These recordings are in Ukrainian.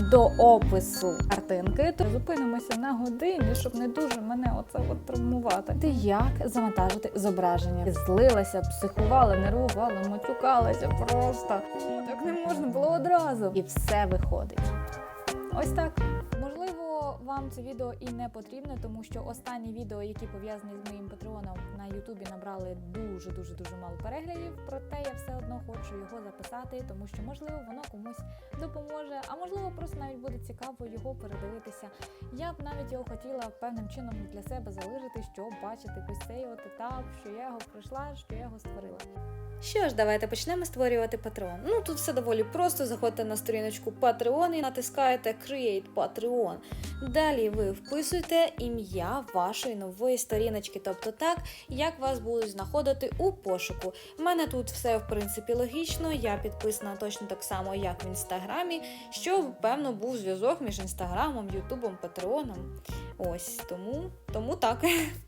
до опису картинки, то зупинимося на годині, щоб не дуже мене оце от травмувати. Ти як завантажити зображення? Злилася, психувала, нервувала, матюкалася просто. Так не можна було одразу. І все виходить. Ось так. Вам це відео і не потрібне, тому що останні відео, які пов'язані з моїм патреоном на Ютубі, набрали дуже дуже дуже мало переглядів. Проте я все одно хочу його записати, тому що можливо воно комусь допоможе, а можливо, просто навіть буде цікаво його передивитися. Я б навіть його хотіла певним чином для себе залишити, щоб бачити ось цей от етап, що я його пройшла, що я його створила. Що ж, давайте почнемо створювати Patreon. Ну тут все доволі просто. Заходьте на сторіночку Patreon і натискаєте Create Patreon. Далі ви вписуєте ім'я вашої нової сторіночки, тобто так, як вас будуть знаходити у пошуку. У мене тут все в принципі логічно. Я підписана точно так само, як в інстаграмі, що, певно був зв'язок між інстаграмом, Ютубом, Патреоном. Ось тому, тому так.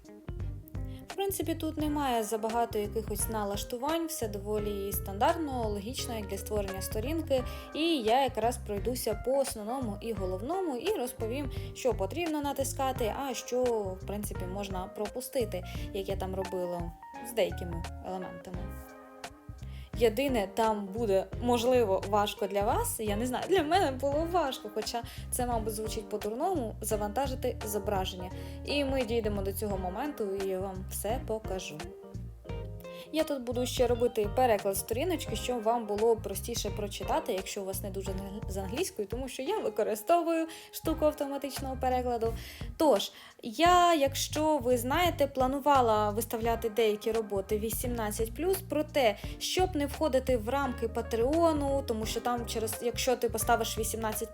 Принципі, тут немає забагато якихось налаштувань, все доволі стандартно, логічно, як для створення сторінки. І я якраз пройдуся по основному і головному і розповім, що потрібно натискати, а що в принципі можна пропустити, як я там робила з деякими елементами. Єдине, там буде можливо важко для вас. Я не знаю, для мене було важко, хоча це, мабуть, звучить по-дурному, завантажити зображення. І ми дійдемо до цього моменту, і я вам все покажу. Я тут буду ще робити переклад сторіночки, щоб вам було простіше прочитати, якщо у вас не дуже з англійською, тому що я використовую штуку автоматичного перекладу. Тож, я, якщо ви знаєте, планувала виставляти деякі роботи 18, проте, щоб не входити в рамки Патреону, тому що там, через якщо ти поставиш 18,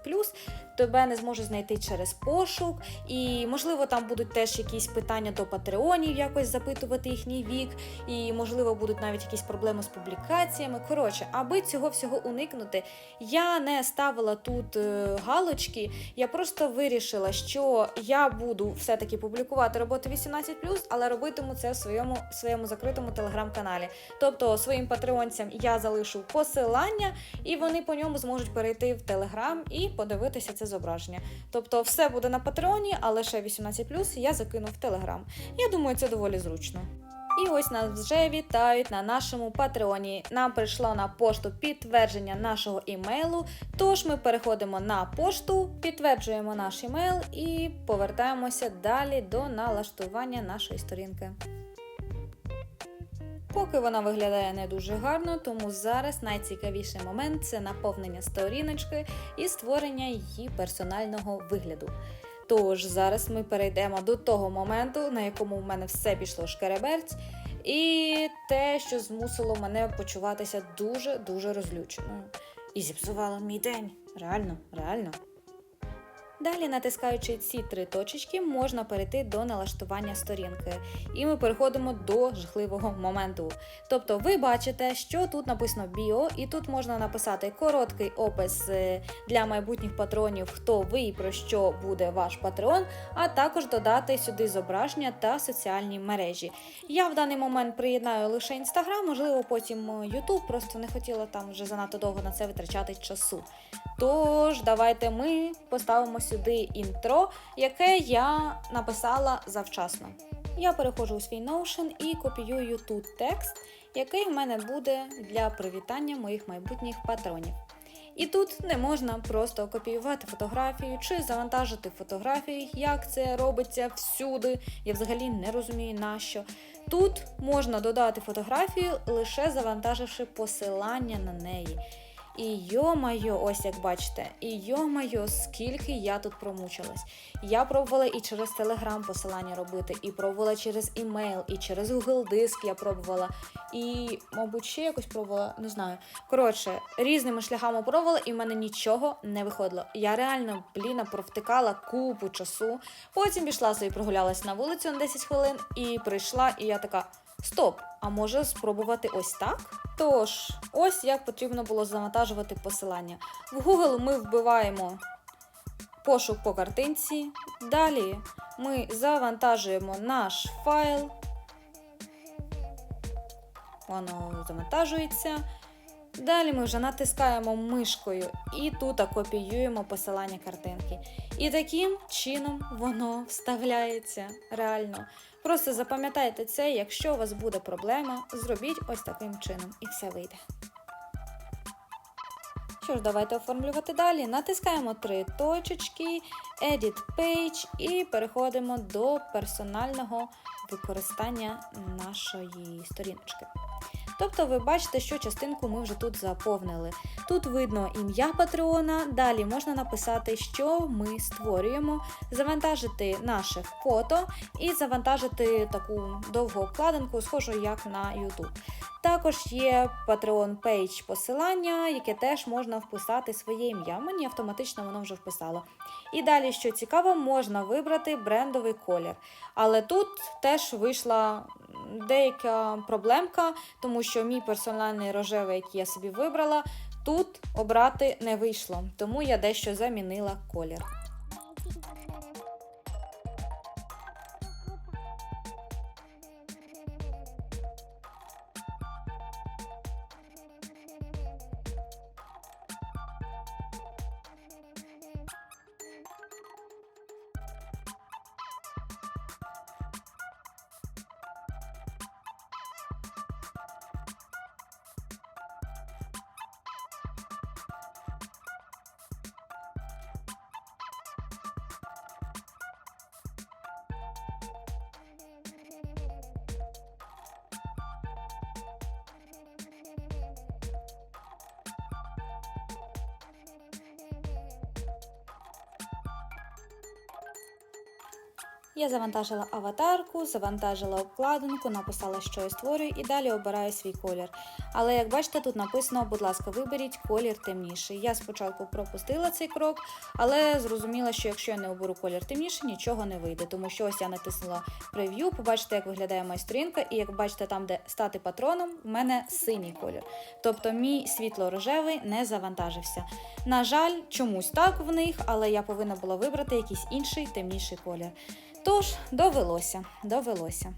тебе не зможе знайти через пошук, і можливо там будуть теж якісь питання до патреонів, якось запитувати їхній вік, і можливо будуть навіть якісь проблеми з публікаціями. Коротше, аби цього всього уникнути, я не ставила тут е, галочки. Я просто вирішила, що я буду все-таки публікувати роботи 18, але робитиму це в своєму своєму закритому телеграм-каналі. Тобто своїм патреонцям я залишу посилання, і вони по ньому зможуть перейти в телеграм і подивитися це зображення. Тобто, все буде на патреоні, а лише 18 я закину в телеграм. Я думаю, це доволі зручно. І ось нас вже вітають на нашому патреоні. Нам прийшло на пошту підтвердження нашого імейлу. Тож ми переходимо на пошту, підтверджуємо наш імейл і повертаємося далі до налаштування нашої сторінки. Поки вона виглядає не дуже гарно, тому зараз найцікавіший момент це наповнення сторіночки і створення її персонального вигляду. Тож зараз ми перейдемо до того моменту, на якому в мене все пішло шкереберць, і те, що змусило мене почуватися дуже-дуже розлюченою. І зіпсувало мій день. Реально, реально. Далі, натискаючи ці три точечки, можна перейти до налаштування сторінки. І ми переходимо до жахливого моменту. Тобто, ви бачите, що тут написано біо, і тут можна написати короткий опис е, для майбутніх патронів, хто ви і про що буде ваш патрон, а також додати сюди зображення та соціальні мережі. Я в даний момент приєднаю лише інстаграм, можливо, потім Ютуб, просто не хотіла там вже занадто довго на це витрачати часу. Тож, давайте ми поставимо сюди інтро, яке я написала завчасно. Я переходжу у свій Notion і копіюю тут текст, який в мене буде для привітання моїх майбутніх патронів. І тут не можна просто копіювати фотографію чи завантажити фотографії, як це робиться всюди. Я взагалі не розумію на що. Тут можна додати фотографію, лише завантаживши посилання на неї. І йо-майо, ось як бачите, і йо-майо, скільки я тут промучилась. Я пробувала і через телеграм посилання робити, і пробувала через імейл, і через Google Диск я пробувала, і, мабуть, ще якось пробувала, не знаю. Коротше, різними шляхами пробувала, і в мене нічого не виходило. Я реально, бліна, провтикала купу часу. Потім пішла собі прогулялась на вулицю на 10 хвилин і прийшла, і я така. Стоп, а може спробувати ось так? Тож, ось як потрібно було завантажувати посилання. В Google ми вбиваємо пошук по картинці. Далі ми завантажуємо наш файл. Воно завантажується. Далі ми вже натискаємо мишкою і тут копіюємо посилання картинки. І таким чином воно вставляється реально. Просто запам'ятайте це, якщо у вас буде проблема, зробіть ось таким чином і все вийде. Що ж, давайте оформлювати далі. Натискаємо три точечки, Edit Page і переходимо до персонального використання нашої сторіночки. Тобто ви бачите, що частинку ми вже тут заповнили. Тут видно ім'я Патреона, далі можна написати, що ми створюємо, завантажити наше фото і завантажити таку довгу обкладинку, схожу як на YouTube. Також є Patreon Page посилання, яке теж можна вписати своє ім'я. Мені автоматично воно вже вписало. І далі, що цікаво, можна вибрати брендовий колір. Але тут теж вийшла деяка проблемка, тому що мій персональний рожевий, який я собі вибрала, тут обрати не вийшло. Тому я дещо замінила колір. Я завантажила аватарку, завантажила обкладинку, написала, що я створюю, і далі обираю свій колір. Але як бачите, тут написано, будь ласка, виберіть колір темніший. Я спочатку пропустила цей крок, але зрозуміла, що якщо я не оберу колір темніший, нічого не вийде. Тому що ось я натиснула прев'ю, побачите, як виглядає моя сторінка, і як бачите, там, де стати патроном, в мене синій колір. Тобто мій світло-рожевий не завантажився. На жаль, чомусь так в них, але я повинна була вибрати якийсь інший темніший колір. Тож, довелося, довелося.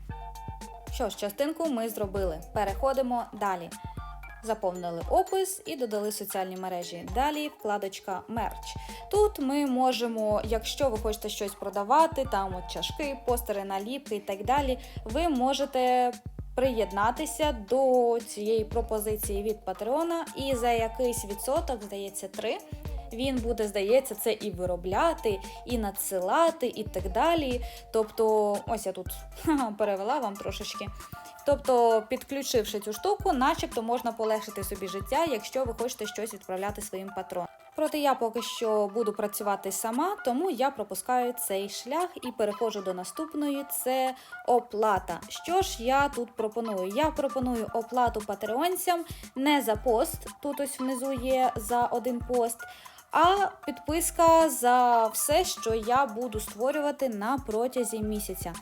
Що ж, частинку ми зробили. Переходимо далі. Заповнили опис і додали соціальні мережі. Далі вкладочка мерч. Тут ми можемо, якщо ви хочете щось продавати, там от чашки, постери, наліпки і так далі, ви можете приєднатися до цієї пропозиції від Патреона і за якийсь відсоток, здається, 3, він буде, здається, це і виробляти, і надсилати, і так далі. Тобто, ось я тут перевела вам трошечки. Тобто, підключивши цю штуку, начебто можна полегшити собі життя, якщо ви хочете щось відправляти своїм патронам. Проте я поки що буду працювати сама, тому я пропускаю цей шлях і переходжу до наступної це оплата. Що ж я тут пропоную? Я пропоную оплату патреонцям не за пост. Тут ось внизу є за один пост. А підписка за все, що я буду створювати на протязі місяця.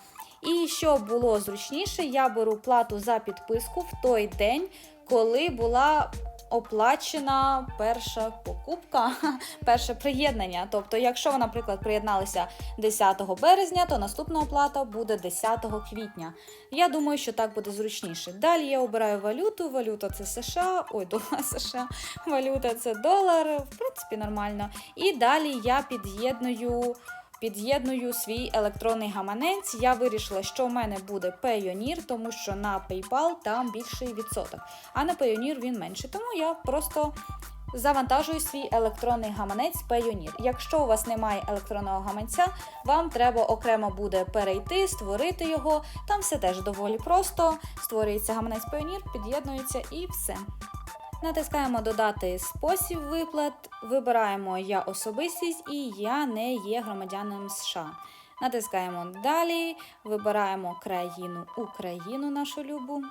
І щоб було зручніше, я беру плату за підписку в той день, коли була оплачена перша покупка, перше приєднання. Тобто, якщо ви, наприклад, приєдналися 10 березня, то наступна оплата буде 10 квітня. Я думаю, що так буде зручніше. Далі я обираю валюту. Валюта це США, ой, долар США, валюта це долар, в принципі, нормально. І далі я під'єдную. Під'єдную свій електронний гаманець. Я вирішила, що в мене буде Payoneer, тому що на PayPal там більший відсоток, а на Payoneer він менший. Тому я просто завантажую свій електронний гаманець Payoneer. Якщо у вас немає електронного гаманця, вам треба окремо буде перейти, створити його. Там все теж доволі просто. Створюється гаманець Payoneer, під'єднується і все. Натискаємо Додати спосіб виплат, вибираємо Я особистість і Я не є громадянином США. Натискаємо Далі, вибираємо країну Україну нашу любу.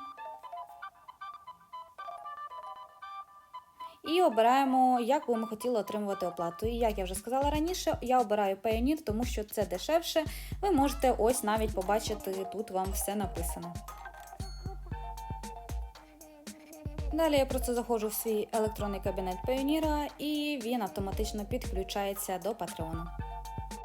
І обираємо, як би ми хотіли отримувати оплату. І як я вже сказала раніше, я обираю Payoneer, тому що це дешевше. Ви можете ось навіть побачити, тут вам все написано. Далі я просто заходжу в свій електронний кабінет Payoneer і він автоматично підключається до Патреону.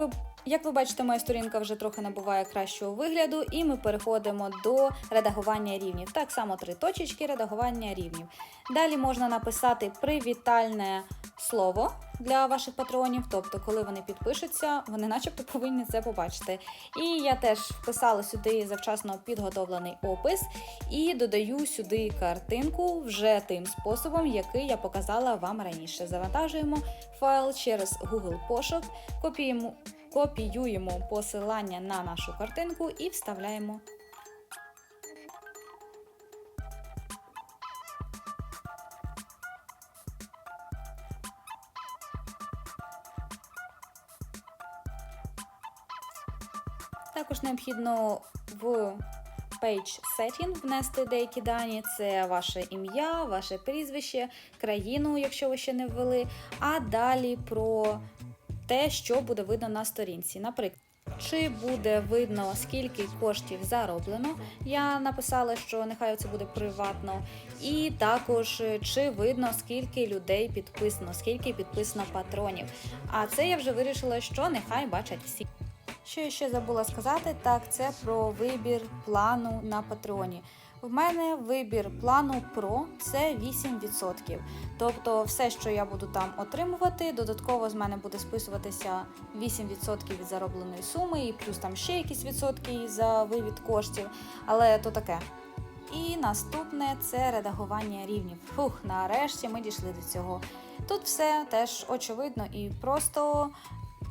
Ви- Як ви бачите, моя сторінка вже трохи набуває кращого вигляду, і ми переходимо до редагування рівнів. Так само три точечки редагування рівнів. Далі можна написати привітальне слово для ваших патронів, тобто, коли вони підпишуться, вони начебто повинні це побачити. І я теж вписала сюди завчасно підготовлений опис і додаю сюди картинку вже тим способом, який я показала вам раніше. Завантажуємо файл через Google пошук, копіюємо, копіюємо посилання на нашу картинку і вставляємо. Також необхідно в Page Setting внести деякі дані: це ваше ім'я, ваше прізвище, країну, якщо ви ще не ввели, а далі про те, що буде видно на сторінці. Наприклад, чи буде видно, скільки коштів зароблено. Я написала, що нехай це буде приватно. І також чи видно, скільки людей підписано, скільки підписано патронів. А це я вже вирішила, що нехай бачать всі. Що я ще забула сказати, так це про вибір плану на патреоні. В мене вибір плану Pro це 8%. Тобто, все, що я буду там отримувати, додатково з мене буде списуватися 8% від заробленої суми, і плюс там ще якісь відсотки за вивід коштів. Але то таке. І наступне це редагування рівнів. Фух, нарешті ми дійшли до цього. Тут все теж очевидно і просто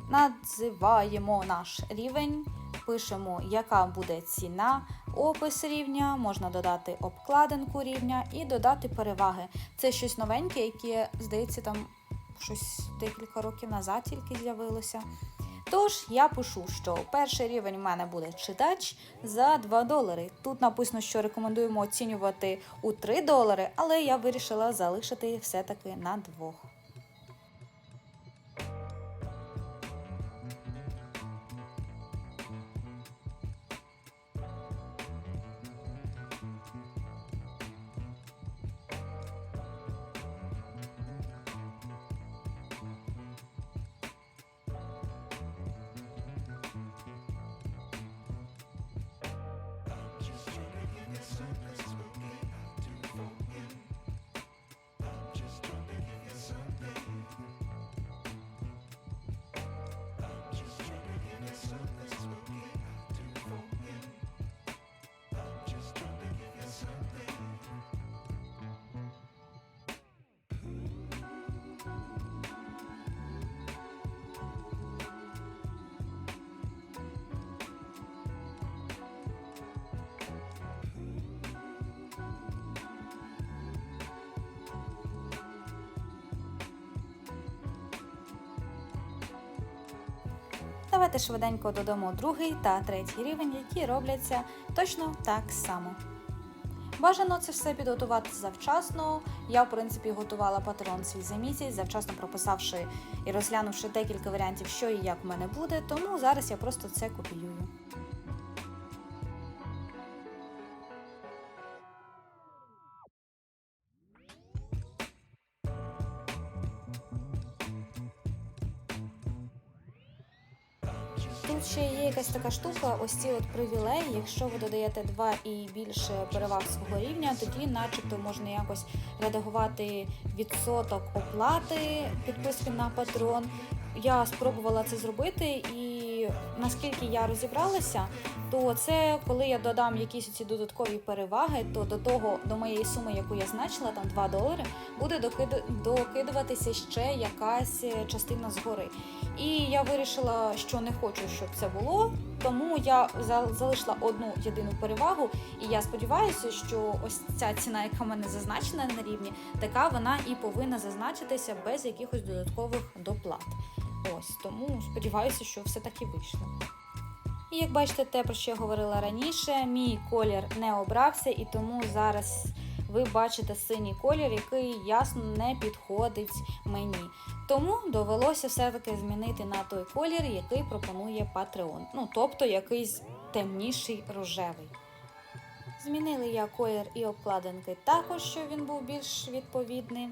називаємо наш рівень, пишемо, яка буде ціна, опис рівня, можна додати обкладинку рівня і додати переваги. Це щось новеньке, яке, здається, там щось декілька років назад тільки з'явилося. Тож я пишу, що перший рівень у мене буде читач за 2 долари. Тут написано, що рекомендуємо оцінювати у 3 долари, але я вирішила залишити все-таки на двох. Давайте швиденько додамо другий та третій рівень, які робляться точно так само. Бажано це все підготувати завчасно. Я, в принципі, готувала патрон свій за місяць, завчасно прописавши і розглянувши декілька варіантів, що і як в мене буде, тому зараз я просто це копіюю. Тут ще є якась така штука, ось ці от привілеї. Якщо ви додаєте два і більше переваг свого рівня, тоді, начебто, можна якось редагувати відсоток оплати підписки на Patreon. Я спробувала це зробити, і наскільки я розібралася, то це коли я додам якісь ці додаткові переваги, то до того до моєї суми, яку я значила, там 2 долари, буде докидуватися ще якась частина згори. І я вирішила, що не хочу, щоб це було. Тому я залишила одну єдину перевагу, і я сподіваюся, що ось ця ціна, яка в мене зазначена на рівні, така вона і повинна зазначитися без якихось додаткових доплат. Ось тому сподіваюся, що все таки вийшло. І як бачите, те, про що я говорила раніше, мій колір не обрався, і тому зараз ви бачите синій колір, який ясно не підходить мені. Тому довелося все-таки змінити на той колір, який пропонує Patreon. Ну, тобто якийсь темніший рожевий. Змінили я колір і обкладинки також, щоб він був більш відповідний.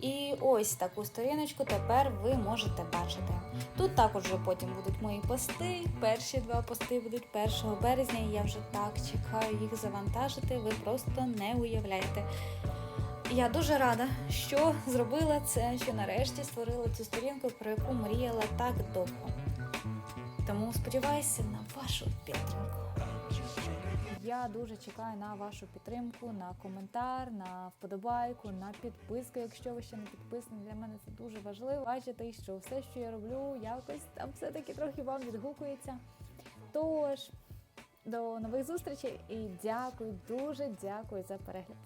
І ось таку сторіночку тепер ви можете бачити. Тут також вже потім будуть мої пости. Перші два пости будуть 1 березня, і я вже так чекаю їх завантажити. Ви просто не уявляєте. Я дуже рада, що зробила це, що нарешті створила цю сторінку, про яку мріяла так довго. Тому сподіваюся на вашу підтримку. Я дуже чекаю на вашу підтримку, на коментар, на вподобайку, на підписку. Якщо ви ще не підписані, для мене це дуже важливо. Бачите, що все, що я роблю, якось там все-таки трохи вам відгукується. Тож до нових зустрічей і дякую, дуже дякую за перегляд.